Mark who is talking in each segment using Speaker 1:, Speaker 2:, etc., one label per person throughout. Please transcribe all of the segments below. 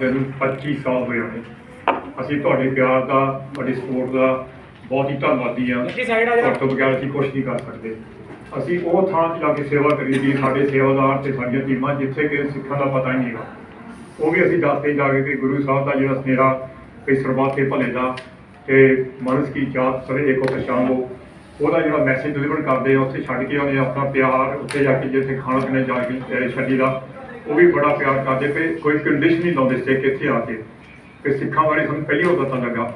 Speaker 1: ਕਰਦੇ ਨੂੰ 25 ਸਾਲ ਹੋਏ ਨੇ ਅਸੀਂ ਤੁਹਾਡੇ ਪਿਆਰ ਦਾ ਤੁਹਾਡੀ ਸਪੋਰਟ ਦਾ ਬਹੁਤ ਹੀ ਧੰਨਵਾਦੀ
Speaker 2: ਆ
Speaker 1: ਤੋਂ ਬਗੈਰ ਅਸੀਂ ਕੁਝ ਨਹੀਂ ਕਰ ਸਕਦੇ। ਅਸੀਂ ਉਹ ਥਾਂ 'ਤੇ ਜਾ ਕੇ ਸੇਵਾ ਕਰੀ ਦੀ ਸਾਡੇ ਸੇਵਾਦਾਰ ਤੇ ਸਾਡੀਆਂ ਟੀਮਾਂ ਜਿੱਥੇ ਕਿ ਸਿੱਖਾਂ ਦਾ ਪਤਾ ਹੀ ਨਹੀਂਗਾ ਉਹ ਵੀ ਅਸੀਂ ਦੱਸਦੇ ਜਾ ਕੇ ਕਿ ਗੁਰੂ ਸਾਹਿਬ ਦਾ ਜਿਹੜਾ ਸੁਨੇਹਾ ਕਿ ਸਰਬੱਤ ਦੇ ਭਲੇ ਦਾ ਕਿ ਮਨੁੱਖ ਕੀ ਜਾਤ ਸਵੇ ਏਕੋ ਪਛਾਣ ਉਹਦਾ ਜਿਹੜਾ ਮੈਸੇਜ ਡਿਲੀਵਰ ਕਰਦੇ ਆ ਉੱਥੇ ਛੱਡ ਕੇ ਉਹਨੇ ਆਪਣਾ ਪਿਆਰ ਉੱਥੇ ਜਾ ਕੇ ਜਿੱਥੇ ਖਾਣਾ ਪੀਣਾ ਜਾ ਕੇ ਛੱਡੀ ਦਾ। ਉਹ ਵੀ ਬੜਾ ਪਿਆਰ ਕਰਦੇ ਪਏ, ਕੋਈ ਕੰਡੀਸ਼ਨ ਨਹੀਂ ਲਾਉਂਦੇ ਸੀ ਕਿ ਇੱਥੇ ਆ ਕੇ। ਕਿ ਸਿੱਖਾਂ ਬਾਰੇ ਸਾਨੂੰ ਪਹਿਲੀ ਵਾਰ ਪਤਾ ਲੱਗਾ।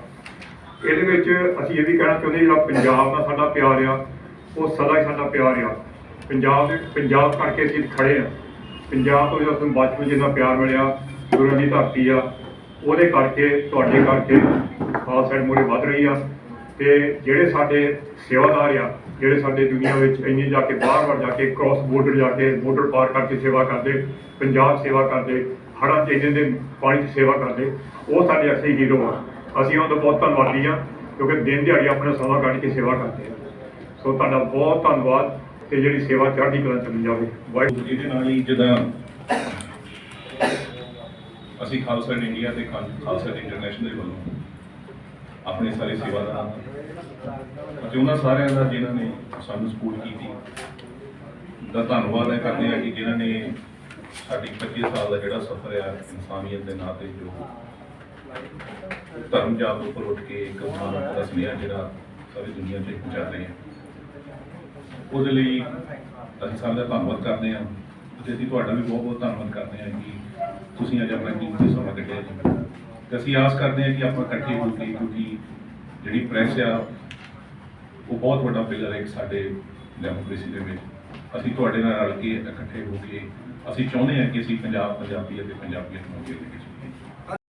Speaker 1: ਇਹਦੇ ਵਿੱਚ ਅਸੀਂ ਇਹ ਵੀ ਕਹਿਣਾ ਚਾਹੁੰਦੇ ਜਿਹੜਾ ਪੰਜਾਬ ਦਾ ਸਾਡਾ ਪਿਆਰ ਆ, ਉਹ ਸਦਾ ਹੀ ਸਾਡਾ ਪਿਆਰ ਆ। ਪੰਜਾਬ ਦੇ ਪੰਜਾਬ ਕਰਕੇ ਅਸੀਂ ਖੜੇ ਆ। ਪੰਜਾਬ ਤੋਂ ਜਿਹੜਾ ਸਾਨੂੰ ਬਚਪਨ ਜਿੰਨਾ ਪਿਆਰ ਮਿਲਿਆ ਗੁਰੂਆਂ ਦੀ ਧਰਤੀ ਆ, ਉਹਦੇ ਕਰਕੇ ਤੁਹਾਡੇ ਕਰਕੇ ਖਾਲਸਾ ਸਾਈਡ ਵੱਧ ਰਹੀ ਆ। ਤੇ ਜਿਹੜੇ ਸਾਡੇ ਸੇਵਾਦਾਰ ਆ, ਜਿਹੜੇ ਸਾਡੇ ਦੁਨੀਆ ਵਿੱਚ ਇੰਨੇ ਜਾ ਕੇ ਬਾਹਰ-ਬਾਹਰ ਜਾ ਕੇ ਕ੍ਰਾਸ ਬਾਰਡਰ ਜਾ ਕੇ ਬਾਰਡਰ ਪਾਰ ਕਰਕੇ ਸੇਵਾ ਕਰਦੇ, ਪੰਜਾਬ ਸੇਵਾ ਕਰਦੇ, ਹੜ੍ਹਾਂ 'ਚ ਇੰਨੇ ਦੇ ਪਾਣੀ 'ਚ ਸੇਵਾ ਕਰਦੇ, ਉਹ ਸਾਡੇ ਅਸਲੀ ਹੀਰੋ ਆ। ਅਸੀਂ ਉਹਨਾਂ ਦਾ ਬਹੁਤ ਧੰਨਵਾਦੀ ਆ, ਕਿਉਂਕਿ ਦਿਨ ਦਿਹਾੜੀ ਆਪਣਾ ਸਮਾਂ ਕੱਢ ਕੇ ਸੇਵਾ ਕਰਦੇ ਆ। ਸੋ ਤੁਹਾਡਾ ਬਹੁਤ ਧੰਨਵਾਦ ਤੇ ਜਿਹੜੀ ਸੇਵਾ ਚੜ੍ਹਦੀ ਕਲਾ ਚੱਲੀ ਜਾਵੇ। ਵਾਹਿਗੁਰੂ
Speaker 3: ਜੀ ਦੇ ਨਾਲ ਹੀ ਜਿੱਦਾਂ ਅਸੀਂ ਖਾਲਸਾ ਇੰਡੀਆ ਤੇ ਖਾਲਸਾ ਇੰਟਰਨੈਸ਼ਨਲ ਵੱਲੋਂ ਆਪਣੇ ਸਾਰੇ ਸੇਵਾਦਾਰਾਂ ਅਤੇ ਉਹਨਾਂ ਸਾਰਿਆਂ ਦਾ ਜਿਨ੍ਹਾਂ ਨੇ ਸਾਨੂੰ ਸਪੋਰਟ ਕੀਤੀ, ਦਾ ਧੰਨਵਾਦ ਹੈ ਕਰਦੇ ਹਾਂ ਕਿ ਜਿਨ੍ਹਾਂ ਨੇ ਸਾਡੀ 25 ਸਾਲ ਦਾ ਜਿਹੜਾ ਸਫ਼ਰ ਆ, ਇਨਸਾਨੀਅਤ ਦੇ ਨਾਂ ਤੇ ਜੋ ਧਰਮ ਜਾਤ ਉੱਪਰ ਉੱਠ ਕੇ ਇੱਕ ਮਾਨਵਤਾ ਦਾ ਸੁਨੇਹਾ ਜਿਹੜਾ ਸਾਰੀ ਦੁਨੀਆ 'ਚ ਪਹੁੰਚਾ ਰਹੇ। ਆ ਉਹਦੇ ਲਈ ਅਸੀਂ ਸਾਰਿਆਂ ਦਾ ਧੰਨਵਾਦ ਕਰਦੇ ਹਾਂ। ਤੇ ਅਸੀਂ ਤੁਹਾਡਾ ਵੀ ਬਹੁਤ ਬਹੁਤ ਧੰਨਵਾਦ ਕਰਦੇ ਹਾਂ ਕਿ ਤੁਸੀਂ ਅੱਜ ਆਪਣਾ ਕੀਮਤੀ ਸਮਾਂ ਕੱਢਿਆ ਜੀ। ਤੇ ਅਸੀਂ ਆਸ ਕਰਦੇ ਹਾਂ ਕਿ ਆਪਾਂ ਇਕੱਠੇ ਹੋ ਕੇ ਕਿਉਂਕਿ ਜਿਹੜੀ ਪ੍ਰੈਸ ਆ, ਉਹ ਬਹੁਤ ਵੱਡਾ ਪਿਲਰ ਹੈ ਇੱਕ ਸਾਡੇ ਡੈਮੋਕ੍ਰੇਸੀ ਦੇ ਵਿੱਚ। ਅਸੀਂ ਤੁਹਾਡੇ ਨਾਲ ਰਲ ਕੇ ਇਕੱਠੇ ਹੋ ਕੇ, ਅਸੀਂ ਚਾਹੁੰਦੇ ਹਾਂ ਕਿ ਅਸੀਂ ਪੰਜਾਬ, ਪੰਜਾਬੀ ਅਤੇ ਪੰਜਾਬੀਅਤ ਨੂੰ ਅੱਗੇ ਲੈ ਕੇ